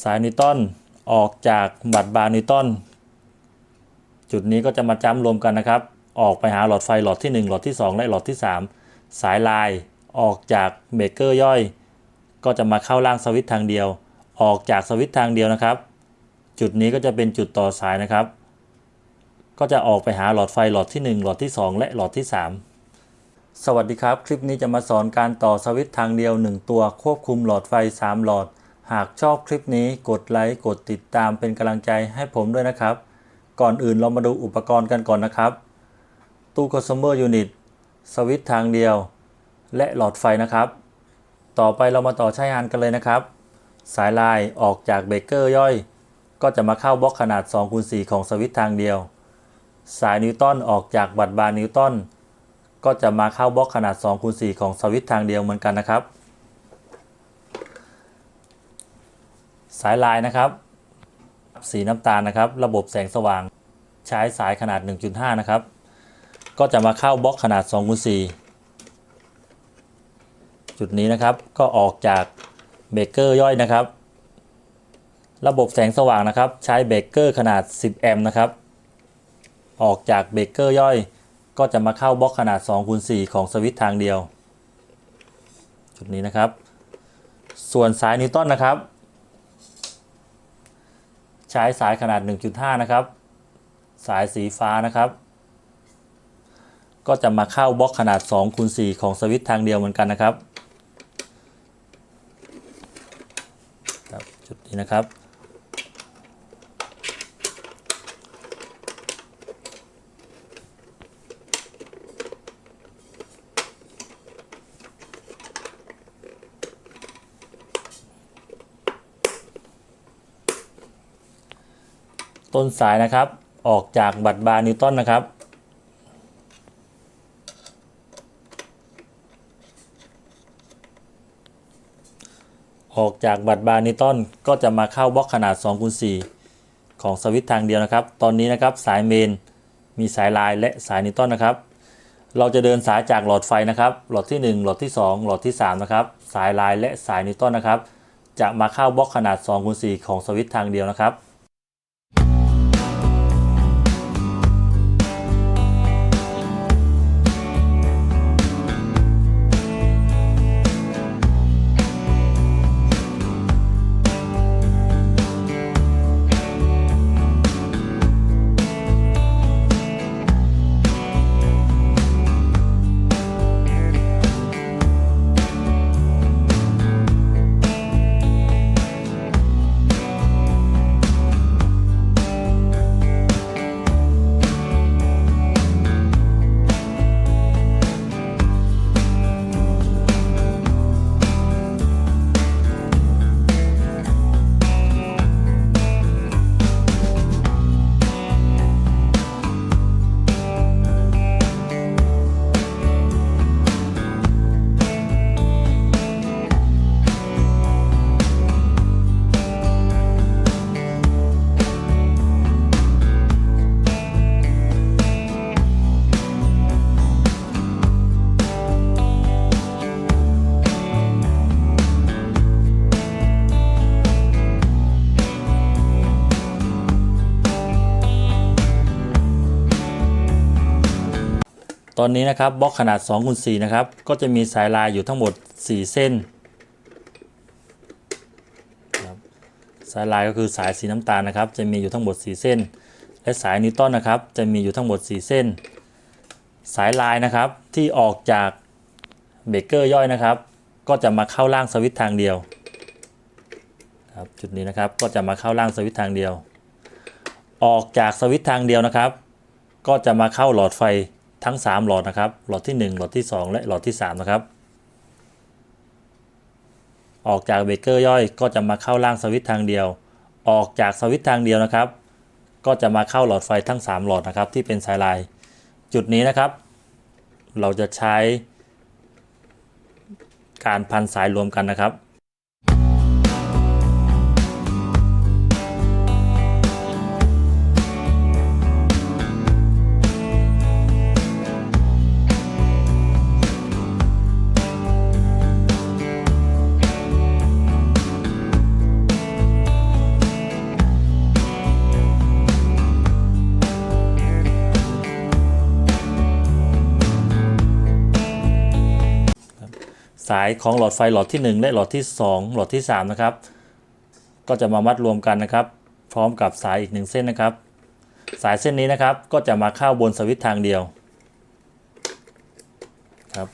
สายนิวตันออกจากบัตรบาร์นิวตันจุดนี้ก็จะมาจ้ำรวมกันนะครับ ออกไปหาหลอดไฟหลอดที่ 1 หลอดที่ 2 และหลอดที่ 3 สายลายออกจากเบรกเกอร์ย่อย ก็จะมาเข้าล่างสวิตช์ทางเดียว ออกจากสวิตช์ทางเดียวนะครับ จุดนี้ก็จะเป็นจุดต่อสายนะครับ ก็จะออกไปหาหลอดไฟหลอดที่ 1 หลอดที่ 2 และหลอดที่ 3 สวัสดีครับ คลิปนี้จะมาสอนการต่อสวิตช์ทางเดียว 1 ตัวควบคุมหลอดไฟ 3 หลอด หากชอบคลิปนี้กดไลค์กดติดตามเป็นกำลังใจให้ผมด้วยนะครับ ก่อนอื่นเรามาดูอุปกรณ์กันก่อนนะครับ ตู้ consumer unit สวิตช์ทางเดียว และหลอดไฟนะครับ ต่อไปเรามาต่อใช้งานกันเลยนะครับ สายลายออกจากเบเกอร์ย่อย ก็จะมาเข้าบล็อกขนาด2คูณ4ของสวิตช์ทางเดียว สายนิวตันออกจากบัตรบาร์นิวตันก็จะมาเข้าบล็อกขนาด2คูณ4ของสวิตช์ทางเดียวเหมือนกันนะครับ สายลายนะครับ สีน้ำตาลนะครับ ระบบแสงสว่างใช้สายขนาด 1.5 นะครับ ก็จะมาเข้าบล็อกขนาด2คูณ4จุดนี้นะครับก็ออกจากเบรกเกอร์ย่อยนะครับ ระบบแสงสว่างนะครับ ใช้เบรกเกอร์ขนาด 10 แอมป์นะครับ ออกจากเบรกเกอร์ย่อย ก็จะมาเข้าบล็อกขนาด2คูณ4ของสวิตช์ทางเดียว จุดนี้นะครับ ส่วนสายนิวตันนะครับ ใช้สายขนาด 1.5 นะครับ สายสีฟ้านะครับ ก็จะมาเข้าบล็อกขนาด2คูณ4ของสวิตช์ทางเดียวเหมือนกันนะครับครับจุดนี้นะครับ ต้นสายนะครับ ออกจากบัตรบาร์นิวตันนะครับ ออกจากบัตรบาร์นิวตันก็จะมาเข้าบล็อกขนาด2คูณ4ของสวิตช์ทางเดียวนะครับ ตอนนี้นะครับสายเมนมีสายลายและสายนิวตันนะครับ เราจะเดินสายจากหลอดไฟนะครับ หลอดที่ 1 หลอดที่ 2 หลอดที่ 3 นะครับ สายลายและสายนิวตันนะครับ จะมาเข้าบล็อกขนาด2คูณ4ของสวิตช์ทางเดียวนะครับ ตอนนี้นะครับบล็อกขนาด2คูณ4นะครับก็จะมีสายลายอยู่ทั้งหมด 4 เส้นสายลายก็คือสายสีน้ำตาลนะครับ จะมีอยู่ทั้งหมด 4 เส้น และสายนิวตันนะครับ จะมีอยู่ทั้งหมด 4 เส้น สายลายนะครับที่ออกจากเบเกอร์ย่อยนะครับ ก็จะมาเข้าล่างสวิตช์ทางเดียวครับจุดนี้นะครับก็จะมาเข้าล่างสวิตช์ทางเดียว ออกจากสวิตช์ทางเดียวนะครับ ก็จะมาเข้าหลอดไฟ ทั้ง 3 หลอดนะครับ หลอดที่ 1 หลอดที่ 2 และหลอดที่ 3 นะครับ ออกจากเบรกเกอร์ย่อยก็จะมาเข้าล่างสวิตช์ทางเดียว ออกจากสวิตช์ทางเดียวนะครับ ก็จะมาเข้าหลอดไฟทั้ง 3 หลอดนะครับ ที่เป็นสายลาย จุดนี้นะครับ เราจะใช้การพันสายรวมกันนะครับ สายของหลอดไฟหลอดที่ 1 และหลอดที่ 2 หลอดที่ 3 นะครับ ก็จะมามัดรวมกันนะครับ พร้อมกับสายอีกหนึ่งเส้นนะครับ สายเส้นนี้นะครับก็จะมาเข้าบนสวิตช์ทางเดียวครับ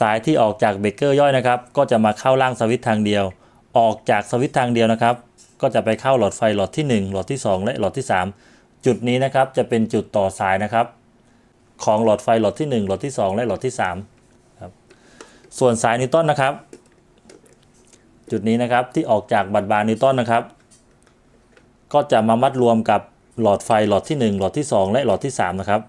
สายที่ออกจากเบรกเกอร์ย่อยนะครับ ก็จะมาเข้าล่างสวิตช์ทางเดียว ออกจากสวิตช์ทางเดียวนะครับ ก็จะไปเข้าหลอดไฟหลอดที่ 1 หลอดที่ 2 และหลอดที่ 3 จุดนี้นะครับจะเป็นจุดต่อสายนะครับ ของหลอดไฟหลอดที่ 1 หลอดที่ 2 และหลอดที่ 3 ส่วนสายนิวตันนะครับ จุดนี้นะครับที่ออกจากบัตรบาร์นิวตันนะครับ ก็จะมามัดรวมกับหลอดไฟหลอดที่ 1 หลอดที่ 2 และหลอดที่ 3 นะครับ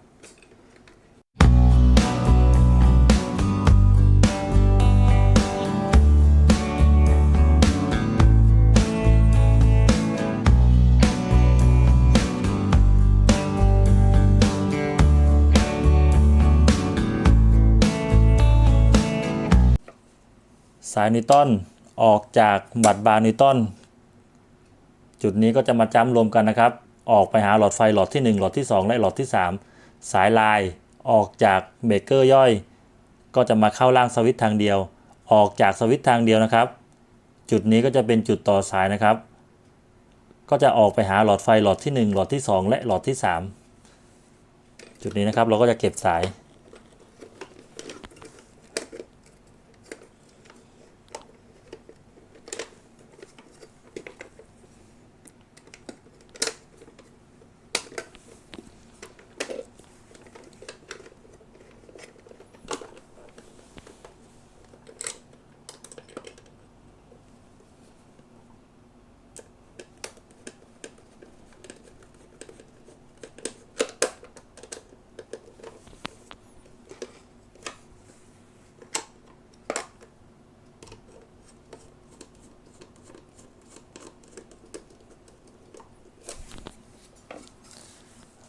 สายนิวตันออกจากบัตรบาร์นิวตันจุดนี้ก็จะมาจ้ำรวมกันนะครับ ออกไปหาหลอดไฟหลอดที่ 1 หลอดที่ 2 และหลอดที่ 3 สายลายออกจากเบรกเกอร์ย่อย ก็จะมาเข้าล่างสวิตช์ทางเดียว ออกจากสวิตช์ทางเดียวนะครับ จุดนี้ก็จะเป็นจุดต่อสายนะครับ ก็จะออกไปหาหลอดไฟหลอดที่ 1 หลอดที่ 2 และหลอดที่ 3 จุดนี้นะครับเราก็จะเก็บสาย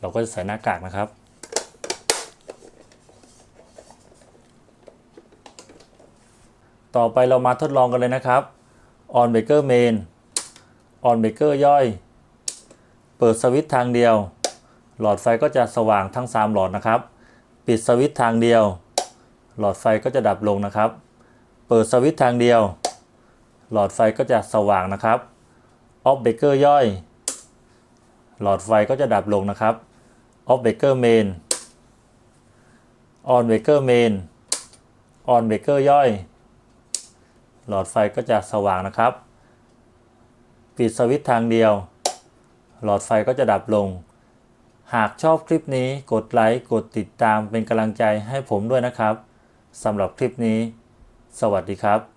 เราก็จะใส่หน้ากากนะครับ ต่อไปเรามาทดลองกันเลยนะครับ on Baker main on Baker ย่อย เปิดสวิตช์ทางเดียว หลอดไฟก็จะสว่างทั้ง 3 หลอดนะครับ ปิดสวิตช์ทางเดียว หลอดไฟก็จะดับลงนะครับ เปิดสวิตช์ทางเดียว หลอดไฟก็จะสว่างนะครับ off breaker ย่อย หลอดไฟก็จะดับลงนะครับ off breaker main on breaker main on breaker ย่อย หลอดไฟก็จะสว่างนะครับ ปิดสวิตช์ทางเดียว หลอดไฟก็จะดับลง หากชอบคลิปนี้กดไลค์กดติดตามเป็นกำลังใจให้ผมด้วยนะครับสำหรับคลิปนี้ สวัสดีครับ